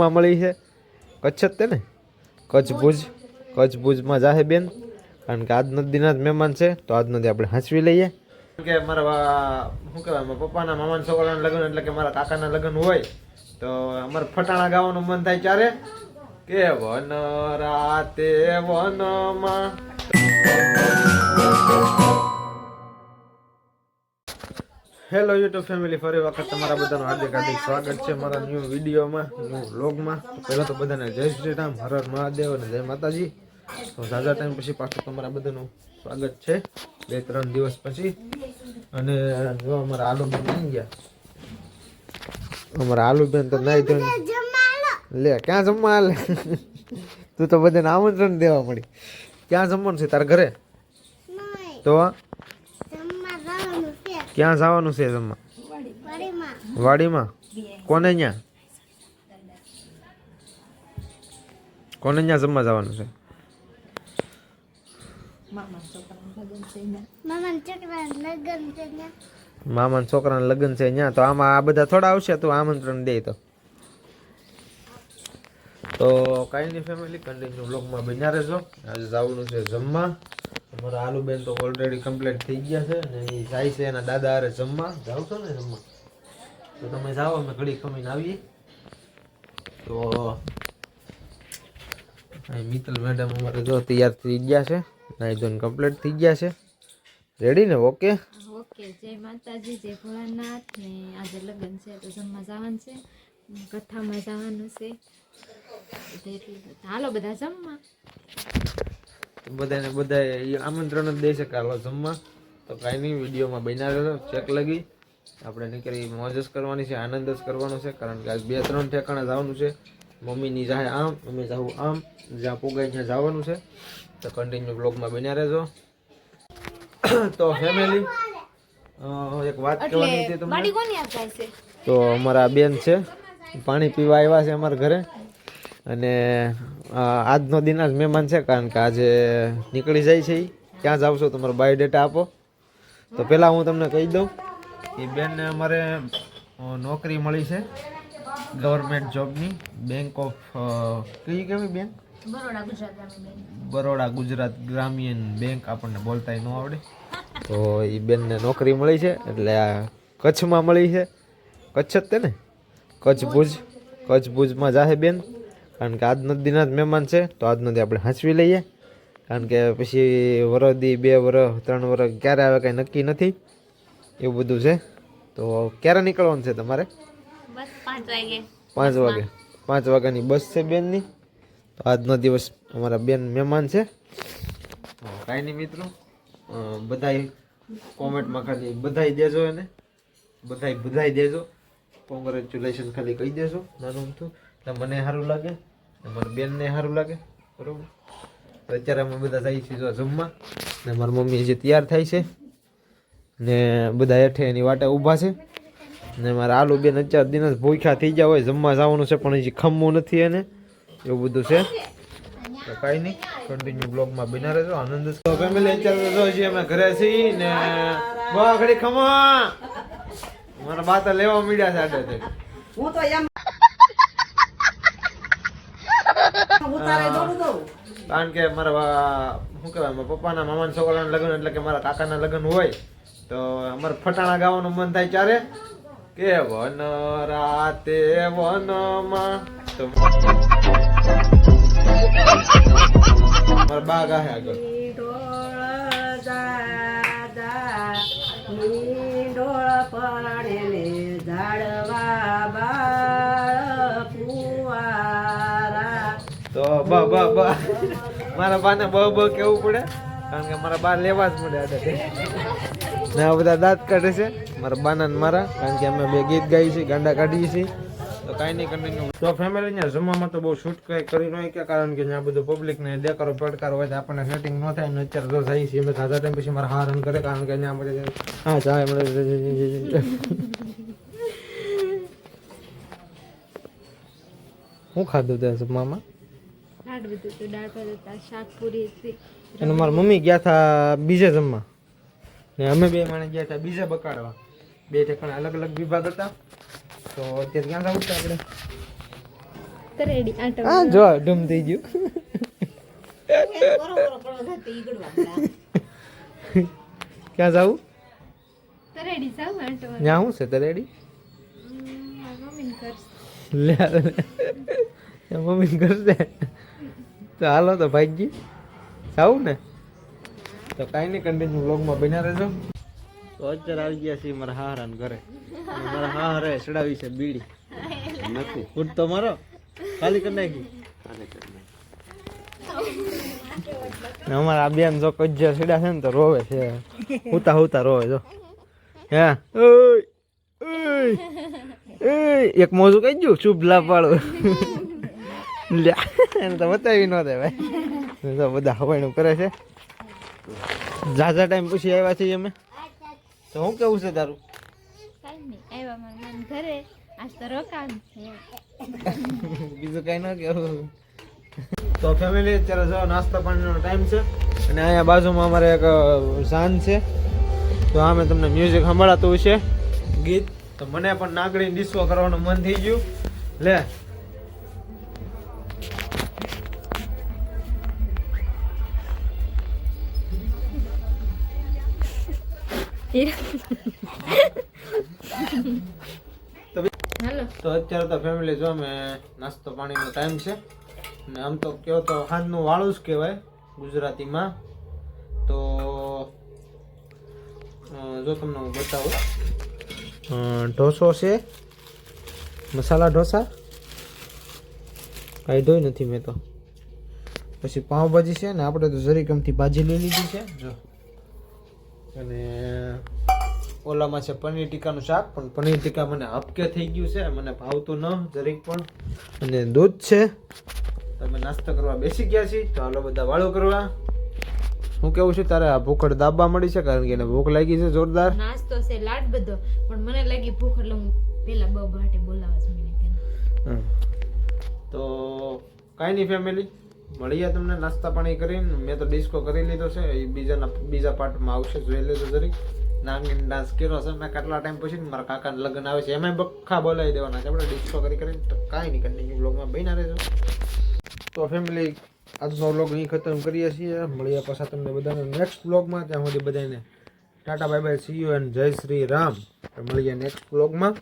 માં મળી છે? કચ્છ જ તે ને? કચ્છ ભુજ. કચ્છ ભુજમાં જાહે બેન. કારણ કે આજ દિના જ મહેમાન છે, તો આજનો દી આપણે હાંચવી લઈએ. કે મારા શું કહેવાય, મારા પપ્પાના મામાના છોકરાના લગ્ન, એટલે કે મારા કાકાના લગ્ન હોય, તો અમારે ફટાણા ગાવાનું મન થાય ત્યારે કે વન રાતે વનમાં. હેલો યુટ્યુબ ફેમિલી ફરી વખત તમારા બધાનું હાર્દિક હાર્દિક સ્વાગત છે મારા ન્યૂ વિડીયોમાં ન્યૂ વ્લોગમાં પહેલાં તો બધાને જય શ્રી રામ, હર હર મહાદેવ અને જય માતાજી. તો ઝાઝા ટાઈમ પછી પાછું તમારા બધાનું સ્વાગત છે. બે, ત્રણ દિવસ પછી. અને જો અમારા આલુબેન આવી ગયા. અમારા આલુબેન તો નાઈ ધોઈને લે, ક્યાં જમવા હાલે તું તો બધાને આમંત્રણ દેવા મળી. ક્યાં જમવાનું છે તારા ઘરે? તો ક્યાં જવાનું છે જમવા? વાડીમાં? કોને ત્યાં? કોને ત્યાં જમવા જવાનું છે? મામા છોકરાના લગ્ન છે ત્યાં. તો આમાં આ બધા થોડા આવશે તું આમંત્રણ દે તો. તો કાંઈ નહીં ફેમિલી કન્ટિન્યુ બ્લોગમાં બન્યા રહેજો. આજે જવાનું છે જમવા. અમારા આલુબેન તો ઓલરેડી કમ્પ્લીટ થઈ ગયા છે ને એ જાય છે એના દાદા હારે જમવા. જાવ છો ને જમવા? તો તમે જાઓ, અમે ઘડી ખમીને આવીએ. તો મિત્તલ મેડમ અમારે જો તૈયાર થઈ ગયા છે. નાઈ ધોઈને કમ્પ્લીટ થઈ ગયા છે. રેડી ને? ઓકે ઓકે જય માતાજી, જય ભોળાનાથ. ને આજે લગ્ન છે, તો જમવા જવાનું છે. કથામાં જવાનું છે. હાલો બધા જમવા. બધાને બધા આમંત્રણ જ દઈ શકે હાલો જમવા. તો કાંઈ નહીં વિડીયોમાં બનાવેલો ચેક લગી. આપણે નીકળી મોજ જ કરવાની છે આનંદ જ કરવાનો છે કારણ કે આજ બે ત્રણ ઠેકાણે જવાનું છે. મમ્મીની જાહે આમ અમે જાવું આમ જ્યાં પોગાય ત્યાં જવાનું છે. તો કન્ટિન્યુ બ્લોગમાં બન્યા રહેજો. તો ફેમિલી એક વાત કહેવાની હતી તમને? તો અમારા બેન છે પાણી પીવા આવ્યા છે અમારા ઘરે. અને આજનો દિન જ મહેમાન છે કારણ કે આજે નીકળી જાય છે. ક્યાં જાવ છો તમારો બાયોડેટા આપો. તો પહેલાં હું તમને કહી દઉં એ બેનને અમારે નોકરી મળી છે ગવર્મેન્ટ જોબની. બેંક ઓફ કઈ કેવી બેંક. બરોડા ગુજરાત ગ્રામીણ બેંક આપણને બોલતાય ન આવડે. તો એ બેનને નોકરી મળી છે એટલે આ કચ્છમાં મળી છે. કચ્છ જ તે ને? કચ્છ ભુજ. કચ્છ ભુજમાં જાહે બેન. કારણ કે આજનો દિના જ મહેમાન છે તો આજનો દી આપણે હાંચવી લઈએ. કારણ કે પછી વરદી બે વરસ ત્રણ વરસ ક્યારે આવે કાંઈ નક્કી નથી. એવું બધું છે. તો ક્યારે નીકળવાનું છે તમારે? પાંચ વાગે. પાંચ વાગ્યાની બસ છે બેનની. તો આજનો દિવસ અમારા બેન મહેમાન છે. કાંઈ નહીં મિત્રો. બધાય કોમેન્ટમાં ખાલી બધાય દેજો એને. બધાય બધાય દેજો. કોંગ્રેચ્યુલેશન ખાલી કહી દેજો. નાનું અમથું મને સારું લાગે, ને મારા બેનને સારું લાગે, બરોબર? અત્યારે અમે બધા જઈએ છીએ જો જમવા, ને મારી મમ્મી જે તૈયાર થાય છે, ને બધા હેઠે એની વાટે ઊભા છે, ને મારા આલુ બેન અત્યાર દિન જ ભૂખ્યા થઈ ગયા હોય, જમવા જવાનું છે, પણ હજી ખમવું નથી એને, એવું બધું છે. તો કાંઈ નહીં કન્ટિન્યુ બ્લોગમાં બિના રહેજો. આનંદ તો ફેમિલી અત્યારે તો હજી અમે ઘરે છીએ ને બહુ ઘડી ખમા. મારા બાતા લેવા મીડ્યા છે આડે હું તો એમ કારણ કે મારા શું કહેવાય પપ્પાના મામાના છોકરાના લગ્ન એટલે કે મારા કાકાના લગ્ન હોય તો અમારે ફટાણા ગાવાનું મન થાય ત્યારે કે વન રાતે વનમાં તો મારા બા ગાહે આગળ. ઝાડવા બાળ બ બ બ. મારા બાને બ બ કેવું પડે? કારણ કે મારા બા લેવા જ પડે આડે ને આ બધા દાંત કાઢે છે. મારા બાના ને મારા, કારણ કે અમે બે ગીત ગાઈએ છીએ, ગાંડા કાઢીએ છીએ. તો કાંઈ નહીં કન્ટિન્યુ તો ફેમિલી ને જમવામાં તો બહુ શૂટ કઈ કરી નહીં કે, કારણ કે ત્યાં બધું પબ્લિક ને દેકારો, પડકાર હોય તો આપણને સેટિંગ ન થાય ને અત્યારે તો જાય છે અમે ખાધા ટાઈમ પછી મારા હાર કરે, કારણ કે ત્યાં મળે હા ચા મળે. શું ખાધું ત્યાં જમવામાં? શાક બધું હતું દાળ ભાત હતા શાક પૂરી હતી અને મારા મમ્મી ગયા હતા બીજે જમવા. ને અમે બે માણે ગયા હતા બીજે બકાડવા બે ઠેકાણે અલગ અલગ વિભાગ હતા. તો અત્યારે ક્યાં જવું છે આપણે? તરેડી આટો હા જો ડૂમ થઈ ગયું. ક્યાં જાવું? તરેડી જાવ આટો છે તરેડી? મમ્મી કરશે. લે મમ્મી કરશે? તો હાલો તો ભાઈજી સાવું ને? તો કાંઈ નહીં કન્ટિન્યુ બ્લોગમાં બન્યા રહેજો. તો અત્યારે આવી ગયા છીએ મારા હારાન ઘરે. મારા હારે ચડાવી છે બીડી. નથી. ફૂટ તો મારો. ખાલી કરી નાખી. અમારા બેન જો કજ્જા સીડા છે ને તો રોવે છે. હુતા હુતા રોવે જો. હે? ઓય ઓય ઓય. એક મોજું કહી ગયું? શુભ લાભ વાળું એને તો બતાવી ન દે ભાઈ તો બધા હવાઈનું કરે છે. ઝાઝા ટાઈમ પૂછી આવ્યા છીએ અમે. તો હું કેવું છે તારું? ઘરે. આજ તો રોકાણ બીજું કઈ ન કેવું. તો ફેમિલી અત્યારે જો નાસ્તા પાણીનો ટાઈમ છે અને અહીંયા બાજુમાં અમારે એક શાન છે. તો આમે તમને મ્યુઝિક સંભળાતું છે ગીત. તો મને પણ નાગડી ડિસ્કો કરવાનું મન થઈ ગયું. લે. તો અત્યારે તો ફેમિલી જો અમે નાસ્તો પાણીનો ટાઈમ છે. ને આમ તો કહો તો સાંજનું વાળું જ કહેવાય ગુજરાતીમાં. તો જો તમને હું બતાવું. ઢોસો છે. મસાલા ઢોસા. કાઢ્યો નથી મેં તો. પછી પાઉંભાજી છે ને આપણે તો જરીકમથી ભાજી લઈ લીધી છે. જો. અને ઓલામાં છે પનીર ટીકાનું શાક પણ પનીર ટીકા મને હપકે થઈ ગયું છે મને ભાવતું ન જરીક પણ. અને દૂધ છે. તમે નાસ્તો કરવા બેસી ગયા છીએ તો હાલો બધા વાળો કરવા. હું કેવું છું તારે આ ભૂખડ દાબવા મળી છે કારણ કે એને ભૂખ લાગી છે જોરદાર. નાસ્તો છે લાડ બધો પણ મને લાગી ભૂખ એટલે હું પેલા બ ભાટે બોલાવા મને તો કાંઈ નહીં ફેમિલી મળીએ તમને નાસ્તા પાણી કરીને. મેં તો ડિસ્કો કરી લીધો છે. એ બીજાના, બીજા પાર્ટમાં આવશે. જોઈ લેજો જરી નાંગીને ડાન્સ કર્યો છે. મેં કેટલા ટાઈમ પછી મારા કાકાના લગ્ન આવે છે. એમાં બખા બોલાવી દેવાના છે. આપણે ડિસ્કો કરી કરીને તો કાંઈ નહીં કન્ટિન્યુ બ્લોગમાં બન્યા રહેજો. તો ફેમિલી આજનો બ્લોગ અહીં ખતમ કરીએ છીએ. મળીએ પાછા તમને બધાને નેક્સ્ટ બ્લોગમાં ત્યાં સુધી બધાને tata bye bye see you and જય શ્રી રામ. મળીએ નેક્સ્ટ વ્લોગમાં